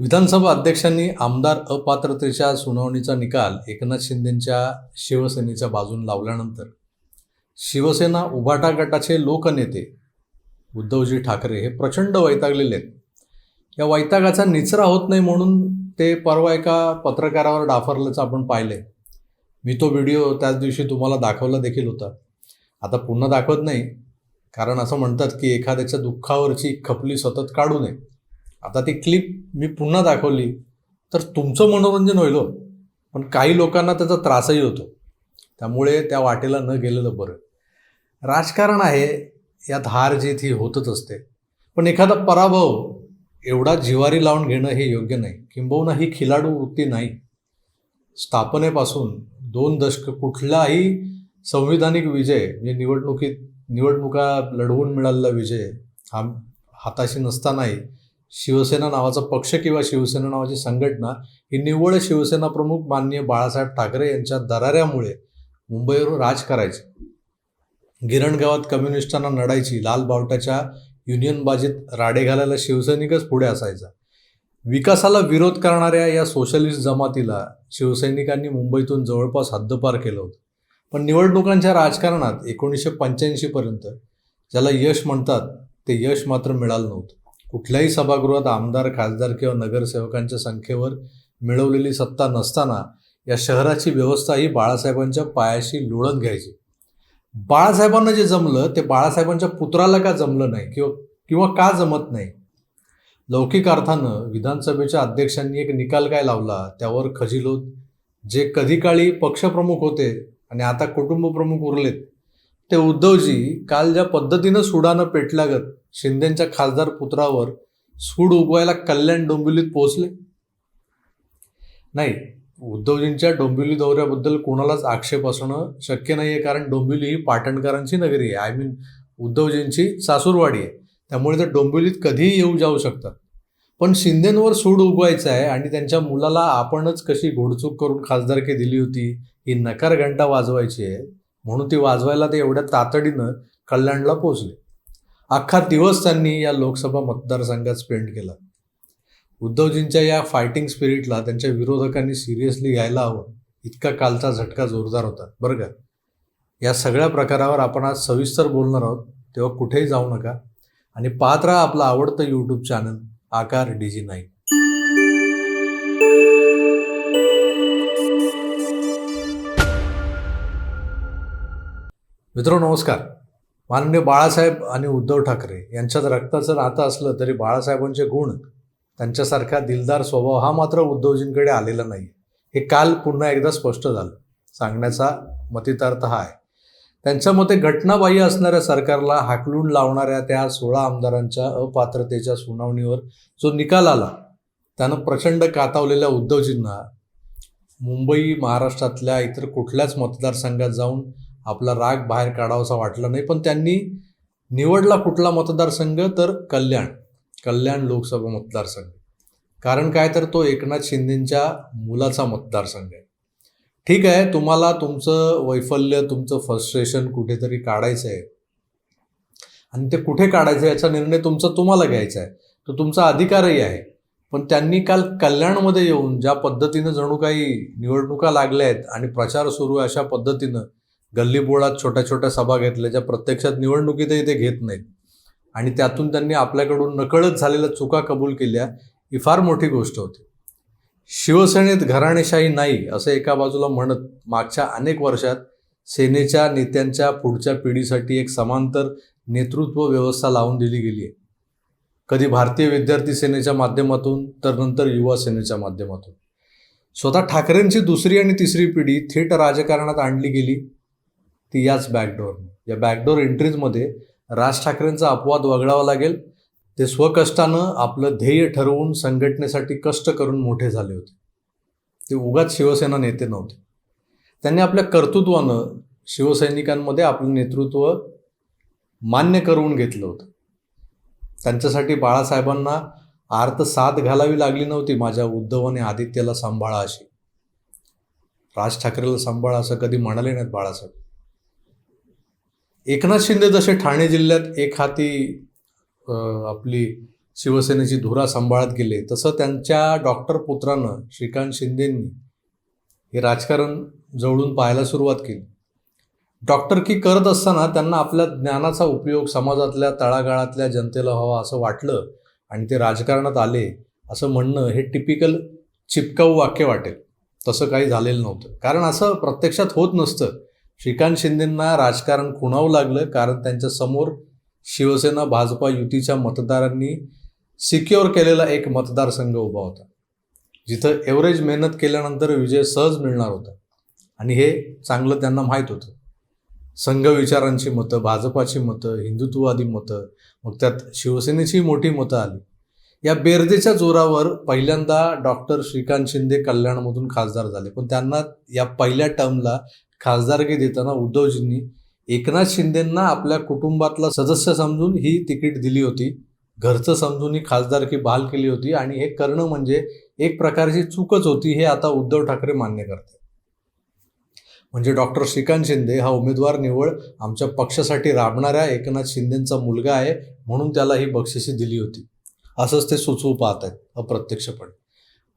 विधानसभा अध्यक्षांनी आमदार अपात्रतेच्या सुनावणीचा निकाल एकनाथ शिंदेंच्या शिवसेनेच्या बाजून लावल्यानंतर शिवसेना उभाटा गटाचे लोकनेते उद्धवजी ठाकरे हे प्रचंड वैतागलेले आहेत. या वैतागाचा निचरा होत नाही म्हणून ते परवा एका पत्रकारावर डाफरल्याचं आपण पाहिलंय. मी तो व्हिडिओ त्याच दिवशी तुम्हाला दाखवला देखील होता. आता पुन्हा दाखवत नाही कारण असं म्हणतात की एखाद्याच्या दुःखावरची खपली सतत काढू नये. आता ती क्लिप मी पुन्हा दाखवली. तर तुमचं मनोरंजन होईल हो. पण काही लोकांना त्याचा त्रासही होतो. त्यामुळे त्या वाटेला न गेलेलं बरं. राजकारण आहे यात हार जीत ही होतच असते. पण एखादा पराभव एवढा जिवारी लावून घेणं हे योग्य नाही. किंबहुना ही खिलाडू वृत्ती नाही. स्थापनेपासून दोन दशक कुठलाही संविधानिक विजय म्हणजे निवडणुकीत निवडणुका लढवून मिळालेला विजय हा हाताशी नसतानाही शिवसेना नावाचा पक्ष किंवा शिवसेना नावाची संघटना ही निव्वळ शिवसेना प्रमुख माननीय बाळासाहेब ठाकरे यांच्या दराऱ्यामुळे मुंबईवरून राज करायचे. गिरणगावात कम्युनिस्टांना नडायची लाल बावटाच्या युनियनबाजीत राडे घालायला शिवसैनिकच पुढे असायचा. विकासाला विरोध करणाऱ्या या सोशलिस्ट जमातीला शिवसैनिकांनी मुंबईतून जवळपास हद्दपार केलं होतं. पण निवडणुकांच्या राजकारणात एकोणीसशे पंच्याऐंशीपर्यंत ज्याला यश म्हणतात ते यश मात्र मिळालं नव्हतं. कुठल्याही सभागृहात आमदार खासदार किंवा नगरसेवकांच्या संख्येवर मिळवलेली सत्ता नसताना या शहराची व्यवस्था ही बाळासाहेबांच्या पायाशी लोळण घ्यायची. बाळासाहेबांना जे जमलं ते बाळासाहेबांच्या पुत्राला का जमलं नाही किंवा किंवा का जमत नाही? लौकिक अर्थानं विधानसभेच्या अध्यक्षांनी एक निकाल काय लावला त्यावर खजिलोत जे कधी काळी पक्षप्रमुख होते आणि आता कुटुंबप्रमुख उरलेत ते उद्धवजी काल ज्या पद्धतीनं सुडानं पेटल्यागत शिंदेच्या खासदार पुत्रावर सूड उगवायला कल्याण डोंबिवलीत पोहोचले? नाही उद्धवजींच्या डोंबिवली दौऱ्याबद्दल कोणालाच आक्षेप असणं शक्य नाही आहे कारण डोंबिवली ही पाटणकरांची नगरी आहे. आय मीन उद्धवजींची सासूरवाडी आहे. त्यामुळे ते डोंबिवलीत कधीही येऊ जाऊ शकतात. पण शिंदेंवर सूड उगवायचं आहे आणि त्यांच्या मुलाला आपणच कशी घोडचूक करून खासदारकी दिली होती ही नकार घंटा वाजवायची आहे. म्हणून ती वाजवायला ते एवढ्या तातडीनं कल्याणला पोचले अख्खा दिवस त्यांनी या लोकसभा मतदारसंघात स्पेंड केला. उद्धवजींच्या या फायटिंग स्पिरिटला त्यांच्या विरोधकांनी सिरियसली घ्यायला हवं. इतका कालचा झटका जोरदार होता. बरं का? या सगळ्या प्रकारावर आपण आज सविस्तर बोलणार आहोत. तेव्हा कुठेही जाऊ नका. आणि पाहत राहा आपलं आवडतं YouTube channel Aakar D G nine. मित्र नमस्कार. माननीय बाळासाहेब आणि उद्धव ठाकरे यांच्यात रक्ताचं नातं असलं तरी बाळासाहेबांचे गुण त्यांच्यासारखा दिलदार स्वभाव हा मात्र उद्धवजींकडे आलेला नाही. हे काल पुन्हा एकदा स्पष्ट झालं. सांगण्याचा मतितार्थ हा आहे. त्यांच्या मते घटनाबाह्य असणाऱ्या सरकारला हाकलून लावणाऱ्या त्या सोळा आमदारांच्या अपात्रतेच्या सुनावणीवर जो निकाल आला त्यानं प्रचंड कातावलेल्या उद्धवजींना मुंबई महाराष्ट्रातल्या इतर कुठल्याच मतदारसंघात जाऊन आपला राग बाहेर काढावासा वाटला नाही पण त्यांनी निवडला कुठला मतदारसंघ तर कल्याण कल्याण लोकसभा मतदारसंघ. कारण काय तर तो एकनाथ शिंदेंच्या मुलाचा मतदारसंघ आहे. ठीक आहे तुम्हाला तुमचं वैफल्य तुमचं फ्रस्ट्रेशन कुठेतरी काढायचं आहे. आणि ते कुठे काढायचं याचा निर्णय तुमचा तुम्हाला घ्यायचा आहे. तो तुमचा अधिकारही आहे. पण त्यांनी काल कल्याणमध्ये येऊन ज्या पद्धतीनं जणू काही निवडणुका लागल्या आहेत आणि प्रचार सुरू आहे अशा पद्धतीनं गल्लीबोळात छोट्या छोट्या सभा घेतल्या ज्या प्रत्यक्षात निवडणुकीतही ते घेत नाहीत. आणि त्यातून त्यांनी आपल्याकडून नकळत झालेल्या चुका कबूल केल्या ही फार मोठी गोष्ट होती. शिवसेनेत घराणेशाही नाही असं एका बाजूला म्हणत मागच्या अनेक वर्षात सेनेच्या नेत्यांच्या पुढच्या पिढीसाठी एक समांतर नेतृत्व व्यवस्था लावून दिली गेली आहे. कधी भारतीय विद्यार्थी सेनेच्या माध्यमातून तर नंतर युवा सेनेच्या माध्यमातून. स्वतः ठाकरेंची दुसरी आणि तिसरी पिढी थेट राजकारणात आणली गेली ती याच बॅकडोर या बॅकडोअर एंट्रीजमध्ये राज ठाकरेंचा अपवाद वगळावा लागेल. ते स्वकष्टानं आपलं ध्येय ठरवून संघटनेसाठी कष्ट करून मोठे झाले होते. ते उगाच शिवसेना नेते नव्हते. त्यांनी आपल्या कर्तृत्वानं शिवसैनिकांमध्ये आपलं नेतृत्व मान्य करून घेतलं होतं. त्यांच्यासाठी बाळासाहेबांना आर्त साथ घालावी लागली नव्हती माझ्या उद्धव आणि आदित्यला सांभाळा अशी राज ठाकरेला सांभाळा असं कधी म्हणाले नाहीत बाळासाहेब. एकनाथ शिंदे जसे ठाणे जिल्ह्यात एक हाती आपली शिवसेनेची धुरा सांभाळत गेले तसं त्यांच्या डॉक्टर पुत्रानं श्रीकांत शिंदेंनी हे राजकारण जवळून पाहायला सुरुवात केली. डॉक्टर की करत असताना त्यांना आपल्या ज्ञानाचा उपयोग समाजातल्या तळागाळातल्या जनतेला व्हावा असं वाटलं आणि ते राजकारणात आले असं म्हणणं हे टिपिकल चिपकाऊ वाक्य वाटेल. तसं काही झालेलं नव्हतं. कारण असं प्रत्यक्षात होत नसतं. श्रीकांत शिंदेंना राजकारण खुणावं लागलं कारण त्यांच्यासमोर शिवसेना भाजपा युतीच्या मतदारांनी सिक्युअर केलेला एक मतदारसंघ उभा होता. जिथं एव्हरेज मेहनत केल्यानंतर विजय सहज मिळणार होता. आणि हे चांगलं त्यांना माहीत होतं. संघ विचारांची मतं भाजपाची मतं हिंदुत्ववादी मतं मग त्यात शिवसेनेची मोठी मतं आली. या बेरजेच्या जोरावर पहिल्यांदा डॉक्टर श्रीकांत शिंदे कल्याणमधून खासदार झाले. पण त्यांना या पहिल्या टर्मला खासदारकी देताना उद्धवजींनी एकनाथ शिंदेंना आपल्या कुटुंबातला सदस्य समजून ही तिकीट दिली होती. घरचं समजून ही खासदारकी बहाल केली होती आणि हे करणं म्हणजे एक प्रकारची चूकच होती हे आता उद्धव ठाकरे मान्य करते म्हणजे डॉक्टर श्रीकांत शिंदे हा उमेदवार निवड आमच्या पक्षासाठी राबणाऱ्या एकनाथ शिंदेंचा मुलगा आहे म्हणून त्याला ही बक्षिसी दिली होती. असंच ते सुचवू पाहत आहेत अप्रत्यक्षपणे.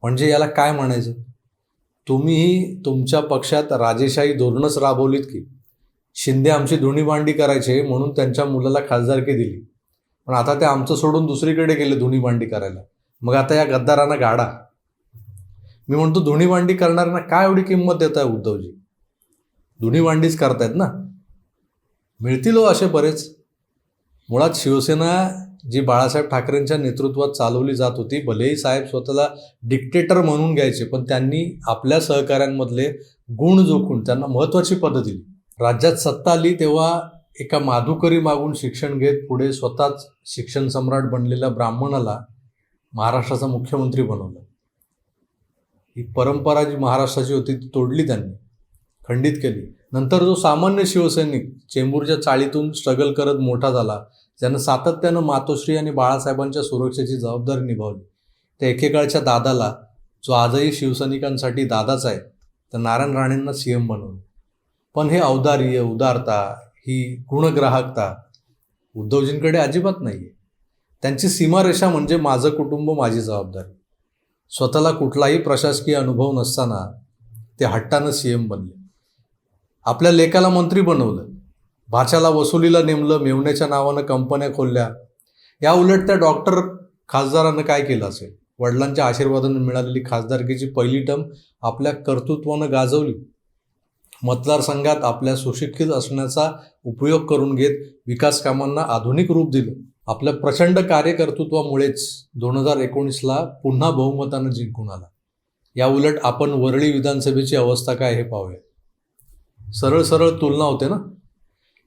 म्हणजे याला काय म्हणायचं? तुम्हीही तुमच्या पक्षात राजेशाही धोरणच राबवलीत की? शिंदे आमची धुणी भांडी करायचे म्हणून त्यांच्या मुलाला खासदारकी दिली. पण आता ते आमचं सोडून दुसरीकडे गेले धुणी भांडी करायला. मग आता या गद्दारांना गाडा. मी म्हणतो धुणी भांडी करणाऱ्यांना काय एवढी किंमत देत आहे उद्धवजी? धुणी भांडीच करतायत ना? मिळतील हो असे बरेच. मुळात शिवसेना जी बाळासाहेब ठाकरेंच्या नेतृत्वात चालवली जात होती भलेही साहेब स्वतःला डिक्टेटर म्हणून घ्यायचे पण त्यांनी आपल्या सहकाऱ्यांमधले गुण जोखून त्यांना महत्त्वाची पदं दिली. राज्यात सत्ता आली तेव्हा एका माधुकरी मागून शिक्षण घेत पुढे स्वतःच शिक्षण सम्राट बनलेल्या ब्राह्मणाला महाराष्ट्राचा मुख्यमंत्री बनवलं. ही परंपरा जी महाराष्ट्राची होती ती तोडली त्यांनी खंडित केली. नंतर जो सामान्य शिवसैनिक चेंबूरच्या चाळीतून स्ट्रगल करत मोठा झाला ज्यानं सातत्यानं मातोश्री आणि बाळासाहेबांच्या सुरक्षेची जबाबदारी निभावली. त्या एकेकाळच्या दादाला जो आजही शिवसैनिकांसाठी दादाच आहे तर नारायण राणेंना सी एम बनवलं. पण हे औदार्य उदारता ही गुणग्राहकता उद्धवजींकडे अजिबात नाही आहे त्यांची सीमारेषा म्हणजे माझं कुटुंब माझी जबाबदारी. स्वतःला कुठलाही प्रशासकीय अनुभव नसताना ते हट्टानं सी एम बनले. आपल्या लेकाला मंत्री बनवलं. भाच्याला वसुलीला नेमलं मेवण्याच्या नावानं कंपन्या खोलल्या. या उलट त्या डॉक्टर खासदारानं काय केलं असेल? वडिलांच्या आशीर्वादानं मिळालेली खासदारकीची पहिली टर्म आपल्या कर्तृत्वानं गाजवली. मतदारसंघात आपल्या सुशिक्षित असण्याचा उपयोग करून घेत विकास कामांना आधुनिक रूप दिलं. आपल्या प्रचंड कार्यकर्तृत्वामुळेच दोन हजार एकोणीसला पुन्हा बहुमतानं जिंकून आला. या उलट आपण वरळी विधानसभेची अवस्था काय हे पाहूया. सरळ सरळ तुलना होते ना?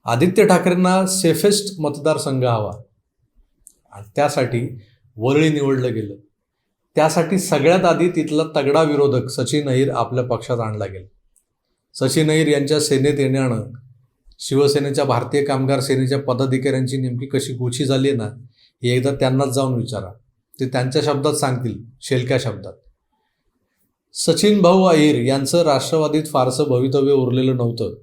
आदित्य ठाकरेंना सेफेस्ट मतदारसंघ हवा. आणि त्यासाठी वरळी निवडलं गेलं. त्यासाठी सगळ्यात आधी तिथला तगडा विरोधक सचिन अहिर आपल्या पक्षात आणला गेला. सचिन अहिर यांच्या सेनेत येण्यानं शिवसेनेच्या भारतीय कामगार सेनेच्या पदाधिकाऱ्यांची नेमकी कशी गोची झाली आहे ना हे एकदा त्यांनाच जाऊन विचारा. ते त्यांच्या शब्दात सांगतील शेलक्या शब्दात. सचिन भाऊ अहिर यांचं राष्ट्रवादीत फारसं भवितव्य उरलेलं नव्हतं.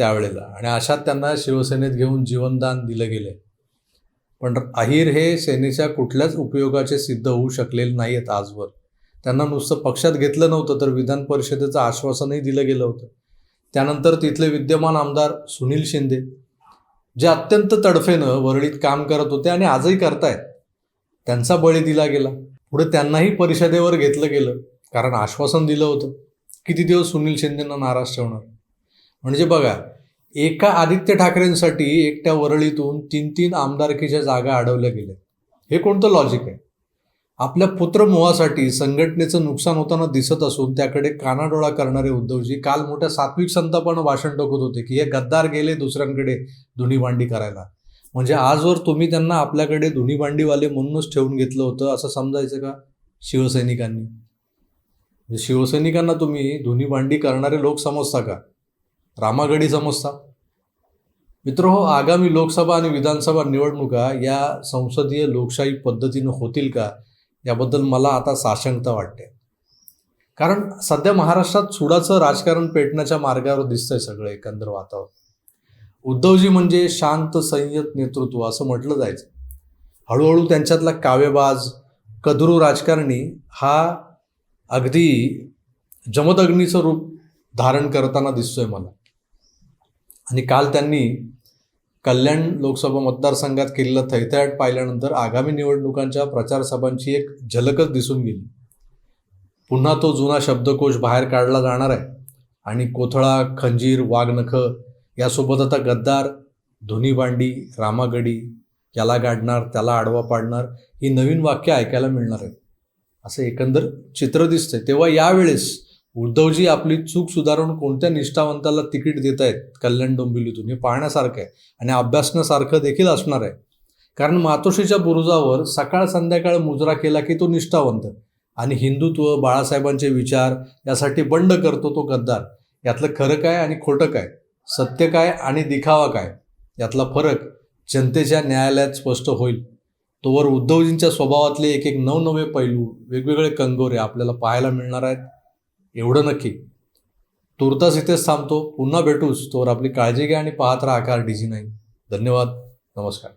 त्यावेळेला. आणि अशात त्यांना शिवसेनेत घेऊन जीवनदान दिलं गेलं पण अहिर हे सेनेच्या कुठल्याच उपयोगाचे सिद्ध होऊ शकलेले नाही आहेत आजवर. त्यांना नुसतं पक्षात घेतलं नव्हतं तर विधान परिषदेचं आश्वासनही दिलं गेलं होतं. त्यानंतर तिथले विद्यमान आमदार सुनील शिंदे जे अत्यंत तडफेनं वरळीत काम करत होते आणि आजही करतायत त्यांचा बळी दिला गेला. पुढे त्यांनाही परिषदेवर घेतलं गेलं कारण आश्वासन दिलं होतं. किती दिवस सुनील शिंदेंना नाराज ठेवणार? म्हणजे बघा एका आदित्य ठाकरेंसाठी एकट्या वरळीतून तीन तीन आमदारकीच्या जागा अडवल्या गेल्या. हे कोणतं लॉजिक आहे? आपल्या पुत्रमोहासाठी संघटनेचं नुकसान होताना दिसत असून त्याकडे कानाडोळा करणारे उद्धवजी काल मोठ्या सात्विक संतापानं भाषण टोकत होते की हे गद्दार गेले दुसऱ्यांकडे धुनीभांडी करायला. म्हणजे आजवर तुम्ही त्यांना आपल्याकडे धुनी भांडीवाले म्हणूनच ठेवून घेतलं होतं असं समजायचं का शिवसैनिकांनी? म्हणजे शिवसैनिकांना तुम्ही धुनी भांडी करणारे लोक समजता का? रामागडी समजता मित्र हो आगामी लोकसभा आणि विधानसभा निवडणुका या संसदीय लोकशाही पद्धतीनं होतील का? याबद्दल मला आता साशंकता वाटते. कारण सध्या महाराष्ट्रात सुडाचं राजकारण पेटण्याच्या मार्गावर दिसतंय सगळं एकंदर वातावरण. उद्धवजी म्हणजे शांत संयत नेतृत्व असं म्हटलं जायचं. हळूहळू त्यांच्यातला कावेबाज कदरू राजकारणी हा अगदी जमदग्नीचं रूप धारण करताना दिसतोय मला. आणि काल त्यांनी कल्याण लोकसभा मतदारसंघात केलेलं थैथयाट पाहिल्यानंतर आगामी निवडणुकांच्या प्रचार सभांची एक झलकच दिसून गेली. पुन्हा तो जुना शब्दकोश बाहेर काढला जाणार आहे. आणि कोथळा खंजीर वाघनख यासोबत आता गद्दार धुनीबांडी रामागडी याला गाडणार त्याला आडवा पाडणार ही नवीन वाक्य ऐकायला मिळणार आहेत. असं एकंदर चित्र दिसतंय. तेव्हा यावेळेस उद्धवजी आपली चूक सुधारून कोणत्या निष्ठावंताला तिकीट देत आहेत कल्याण डोंबिवलीतून हे पाहण्यासारखं आहे आणि अभ्यासण्यासारखं देखील असणार आहे. कारण मातोश्रीच्या बुरुजावर सकाळ संध्याकाळ मुजरा केला की तो निष्ठावंत. आणि हिंदुत्व बाळासाहेबांचे विचार यासाठी बंड करतो तो गद्दार. यातलं खरं काय आणि खोटं काय? सत्य काय आणि दिखावा काय? यातला फरक जनतेच्या न्यायालयात स्पष्ट होईल. तोवर उद्धवजींच्या स्वभावातले एक एक नवनवे पैलू वेगवेगळे कंगोरे आपल्याला पाहायला मिळणार आहेत. एवढं नक्की. तुर्तास इथेच थांबतो. पुन्हा भेटूच. तोवर आपली काळजी घ्या आणि पाहत राहा आकार डीजी नाही धन्यवाद. नमस्कार.